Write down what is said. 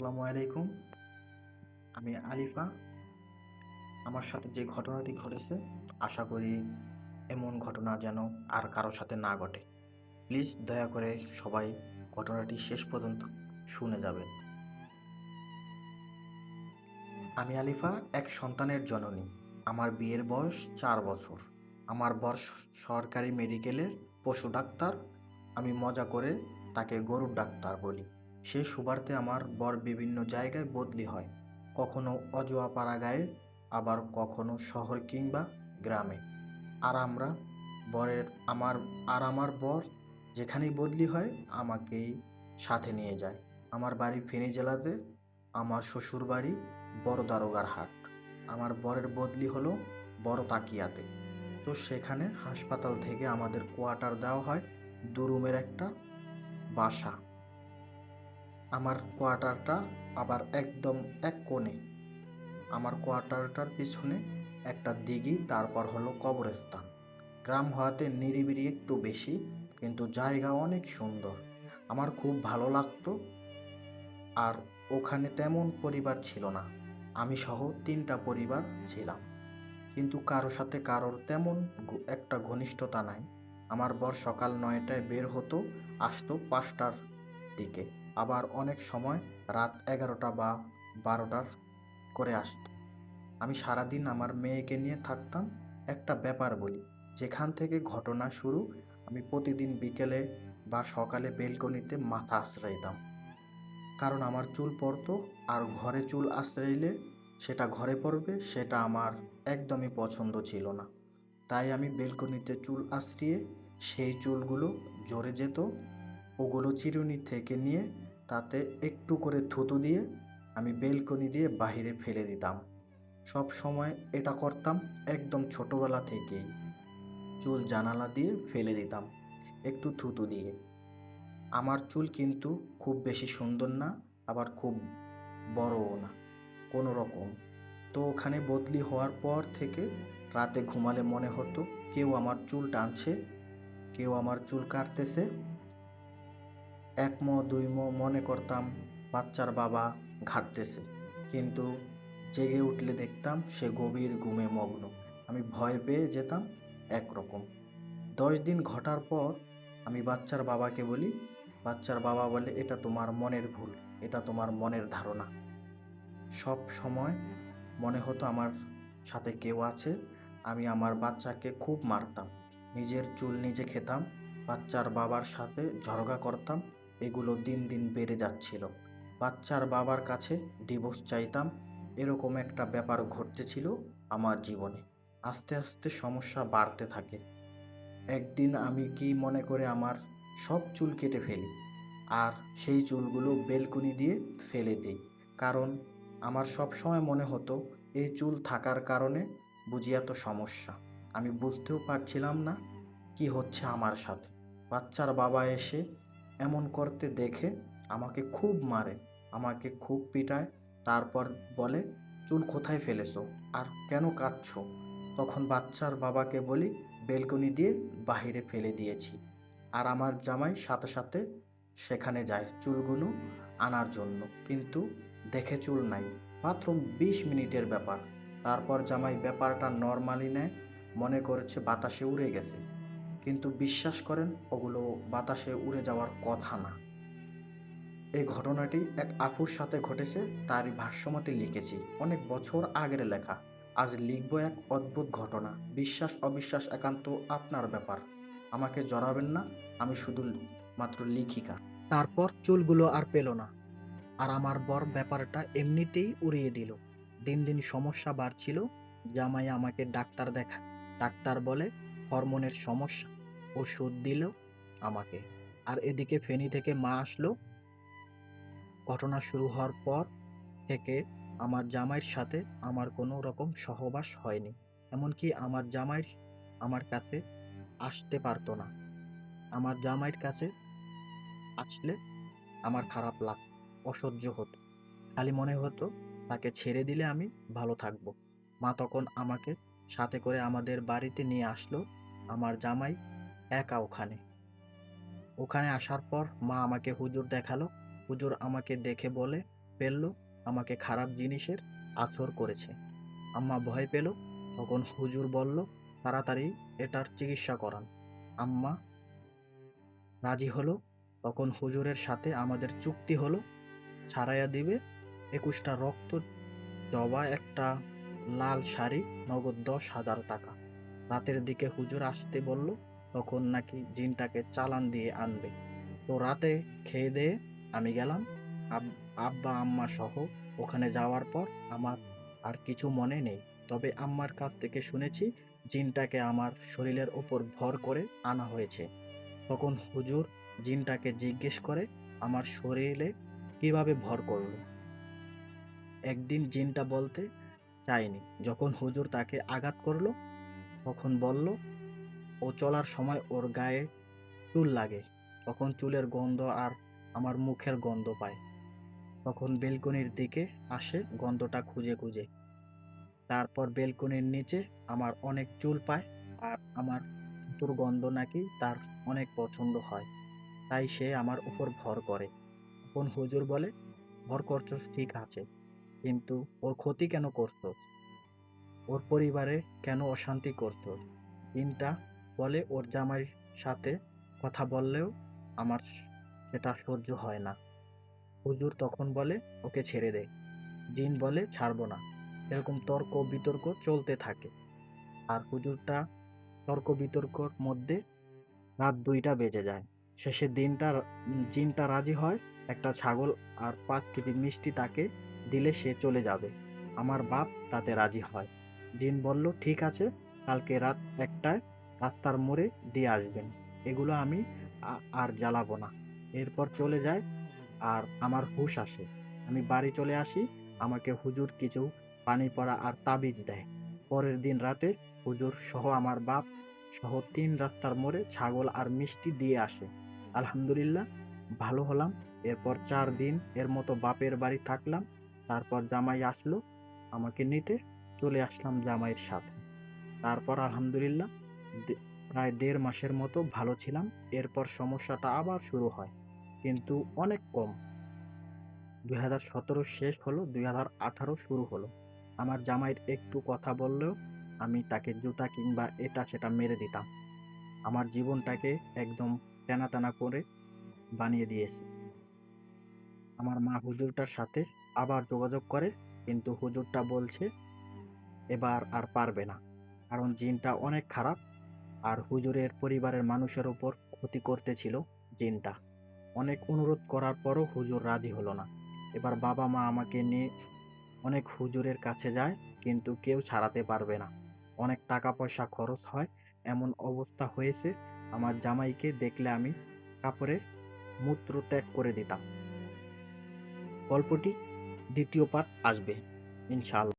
আসসালামু আলাইকুম। আমি আলিফা আমার সাথে যে ঘটনাটি ঘটেছে, আশা করি এমন ঘটনা যেন আর কারোর সাথে না ঘটে। প্লিজ দয়া করে সবাই ঘটনাটি শেষ পর্যন্ত শুনে যাবেন। আমি আলিফা এক সন্তানের জননী। আমার বিয়ের বয়স চার বছর। আমার বর সরকারি মেডিকেলের পশু ডাক্তার। আমি মজা করে তাকে গরুর ডাক্তার বলি। সেই সুবার্তে আমার বর বিভিন্ন জায়গায় বদলি হয়, কখনো অজোয়া পাড়া গায়ে আবার কখনো শহর কিংবা গ্রামে। আর আমরা বরের, আমার, আর আমার বর যেখানেই বদলি হয়, আমাকেই সাথে নিয়ে যায়। আমার বাড়ি ফেনী জেলাতে, আমার শ্বশুর বাড়ি বড় দারোগার হাট। আমার বরের বদলি হলো বড় তাকিয়াতে। তো সেখানে হাসপাতাল থেকে আমাদের কোয়ার্টার দেওয়া হয় দু রুমের একটা বাসা। আমার কোয়ার্টারটা আবার একদম এক কোণে। আমার কোয়ার্টারটার পিছনে একটা দিঘি, তারপর হলো কবরস্থান। গ্রাম হওয়াতে নিরিবিলি একটু বেশি, কিন্তু জায়গা অনেক সুন্দর। আমার খুব ভালো লাগতো। আর ওখানে তেমন পরিবার ছিল না। আমি সহ তিনটা পরিবার ছিলাম। কিন্তু কারোর সাথে কারোর তেমন একটা ঘনিষ্ঠতা নাই। আমার বর সকাল নয়টায় বের হতো, আসতো পাঁচটার দিকে। আবার অনেক সময় রাত এগারোটা বা বারোটার করে আসতো। আমি সারাদিন আমার মেয়েকে নিয়ে থাকতাম একটা ব্যাপার বলি, যেখান থেকে ঘটনা শুরু আমি প্রতিদিন বিকেলে বা সকালে বেলকনিতে মাথা আশ্রয়তাম। কারণ আমার চুল পড়তো আর ঘরে চুল আশ্রইলে সেটা ঘরে পড়বে সেটা আমার একদমই পছন্দ ছিল না। তাই আমি বেলকনিতে চুল আশ্রিয়ে সেই চুলগুলো জড়ে যেত, ওগুলো চিরুনি থেকে নিয়ে তাতে একটু করে থুতু দিয়ে আমি বেলকনি দিয়ে বাইরে ফেলে দিতাম। সব সময় এটা করতাম একদম ছোটোবেলা থেকেই। চুল জানালা দিয়ে ফেলে দিতাম একটু থুতু দিয়ে। আমার চুল কিন্তু খুব বেশি সুন্দর না, আবার খুব বড়ও না, কোনো রকম। তো ওখানে বদলি হওয়ার পর থেকে রাতে ঘুমালে মনে হতো, কেউ আমার চুল টানছে, কেউ আমার চুল কাটতেছে এক মো দুই মনে করতাম বাচ্চার বাবা ঘাটতেছে। কিন্তু জেগে উঠলে দেখতাম সে গভীর ঘুমে মগ্ন। আমি ভয় পেয়ে যেতাম একরকম। দশ দিন ঘটার পর আমি বাচ্চার বাবাকে বলি, বাচ্চার বাবা বলে এটা তোমার মনের ভুল, এটা তোমার মনের ধারণা। সব সময় মনে হতো আমার সাথে কেউ আছে, আমি আমার বাচ্চাকে খুব মারতাম। নিজের চুল নিজে খেতাম, বাচ্চার বাবার সাথে ঝগড়া করতাম এগুলো দিন দিন বেড়ে যাচ্ছিল। বাচ্চার বাবার কাছে ডিভোর্স চাইতাম, এরকম একটা ব্যাপার ঘটতেছিল আমার জীবনে। আস্তে আস্তে সমস্যা বাড়তে থাকে। একদিন আমি কি মনে করে আমার সব চুল কেটে ফেলি আর সেই চুলগুলো বেলকুনি দিয়ে ফেলে দিই। কারণ আমার সব সময় মনে হতো, এই চুল থাকার কারণে বুঝি এত সমস্যা। আমি বুঝতেও পারছিলাম না কি হচ্ছে আমার সাথে। বাচ্চার বাবা এসে এমন করতে দেখে আমাকে খুব মারে, আমাকে খুব পিটায়, তারপর বলে, চুল কোথায় ফেলেছো? আর কেন কাটছো? তখন বাচ্চার বাবাকে বলি, বেলকনি দিয়ে বাহিরে ফেলে দিয়েছি। আর আমার জামাই সাথে সাথে সেখানে যায় চুলগুলো আনার জন্য। কিন্তু দেখে চুল নাই, মাত্র বিশ মিনিটের ব্যাপার। তারপর জামাই ব্যাপারটা নর্মালি নেয়, মনে করছে বাতাসে উড়ে গেছে। কিন্তু বিশ্বাস করেন, ওগুলো বাতাসে উড়ে যাওয়ার কথা না। এই ঘটনাটি এক আপুর সাথে ঘটেছে তারই ভাষ্যমতে লিখেছি। অনেক বছর আগের লেখা। আজ লিখব এক অদ্ভুত ঘটনা। বিশ্বাস, অবিশ্বাস একান্ত আপনার ব্যাপার। আমাকে জড়াবেন না, আমি শুধু মাত্র লিখিকা। তারপর চুলগুলো আর পেল না। আর আমার বর ব্যাপারটা এমনিতেই উড়িয়ে দিল। দিন দিন সমস্যা বাড়ছিল। জামাই আমাকে ডাক্তার দেখা ডাক্তার বলে হরমোনের সমস্যা। ওষুধ দিল আমাকে। আর এদিকে ফেনী থেকে মা আসলো। ঘটনা শুরু হওয়ার পর থেকে আমার জামাইয়ের সাথে আমার কোনো রকম সহবাস হয়নি। এমনকি আমার জামাই আমার কাছে আসতে পারতো না। আমার জামাইয়ের কাছে আসলে আমার খারাপ লাগ, অসহ্য হতো। খালি মনে হতো, তাকে ছেড়ে দিলে আমি ভালো থাকব। মা তখন আমাকে সাথে করে আমাদের বাড়িতে নিয়ে আসলো। আমার জামাই একা ওখানে। ওখানে আসার পর মা আমাকে হুজুর দেখাল। হুজুর আমাকে দেখে বলে ফেলল, আমাকে খারাপ জিনিসের আছর করেছে। আম্মা ভয় পেল, তখন হুজুর বলল, তাড়াতাড়ি এটার চিকিৎসা করান। আম্মা রাজি হলো, তখন হুজুরের সাথে আমাদের চুক্তি হলো, ছাড়াইয়া দিবে একুশটা রক্ত, জবা একটা লাল শাড়ি, নগদ দশ হাজার টাকা। রাতের দিকে হুজুর আসতে বলল তখন নাকি জিনটাকে চালান দিয়ে আনবে। তো রাতে খেয়ে দিয়ে আমি গেলাম। আব্বা, আম্মা সহ ওখানে যাওয়ার পর আমার আর কিছু মনে নেই। তবে আম্মার কাছ থেকে শুনেছি জিনটাকে আমার শরীরের ওপর ভর করে আনা হয়েছে। তখন হুজুর জিনটাকে জিজ্ঞেস করে আমার শরীরে কীভাবে ভর করল। একদিন জিনটা বলতে চায়নি। যখন হুজুর তাকে আঘাত করল, তখন বলল ও চলার সময় ওর গায়ে চুল লাগে, তখন চুলের গন্ধ আর আমার মুখের গন্ধ পায়। তখন বেলকনির দিকে আসে গন্ধটা খুঁজে খুঁজে। তারপর বেলকনির নিচে আমার অনেক চুল পায় আর আমার তোর গন্ধ নাকি তার অনেক পছন্দ হয়। তাই সে আমার উপর ভর করে। তখন হুজুর বলে, ভর করছস, ঠিক আছে। কিন্তু ওর ক্ষতি কেন করছস? ওর পরিবারে কেন অশান্তি করছস? তিনটা বলে ওর জামাইয়ের সাথে কথা বললেও আমার সেটা সহ্য হয় না। হুজুর তখন বলে, ওকে ছেড়ে দে। জিন বলে ছাড়বো না। এরকম তর্ক বিতর্ক চলতে থাকে। আর হুজুরটা তর্ক বিতর্কর মধ্যে রাত দুইটা বেজে যায়। শেষে দিনটা, জিনটা রাজি হয়, একটা ছাগল আর পাঁচ কেজি মিষ্টি তাকে দিলে সে চলে যাবে। আমার বাপ তাতে রাজি হয়। জিন বলল, ঠিক আছে, কালকে রাত একটায় রাস্তার মোড়ে দিয়ে আসবেন। এগুলো আমি আর জ্বালাবো না। এরপর চলে যায় আর আমার হুশ আসে। আমি বাড়ি চলে আসি, আমাকে হুজুর কিছু পানি পড়া আর তাবিজ দেয়। পরের দিন রাতে হুজুর সহ আমার বাপ সহ তিন রাস্তার মোড়ে ছাগল আর মিষ্টি দিয়ে আসে। আলহামদুলিল্লাহ, ভালো হলাম। এরপর চার দিন এর মতো বাপের বাড়ি থাকলাম। তারপর জামাই আসলো, আমাকে নিতে চলে আসলাম জামাইয়ের সাথে। তারপর আলহামদুলিল্লাহ প্রায় দেড় মাসের মতো ভালো ছিলাম, এরপর সমস্যাটা আবার শুরু হয়, কিন্তু অনেক কম। দুই হাজার সতেরো শেষ হলো, দুই হাজার আঠারো শুরু হলো। আমার জামাইয়ের একটু কথা বললেও আমি তাকে জুতা কিংবা এটা সেটা মেরে দিতাম। আমার জীবনটাকে একদম টানা টানা করে বানিয়ে দিয়েছে। আমার মা হুজুরটার সাথে আবার যোগাযোগ করে, কিন্তু হুজুরটা বলছে, এবার আর পারবে না। কারণ জিনটা অনেক খারাপ আর হুজুরের পরিবারের মানুষের উপর ক্ষতি করতেছিল জিনটা। অনেক অনুরোধ করার পরও হুজুর রাজি হলো না। এবার বাবা মা আমাকে নিয়ে অনেক হুজুরের কাছে যায়, কিন্তু কেউ ছাড়াতে পারবে না। অনেক টাকা পয়সা খরচ হয়, এমন অবস্থা হয়েছে, আমার জামাইকে দেখলে আমি কাপড়ে মূত্র ত্যাগ করে দিতাম। গল্পটি দ্বিতীয় পার্ট আসবে, ইনশাআল্লাহ।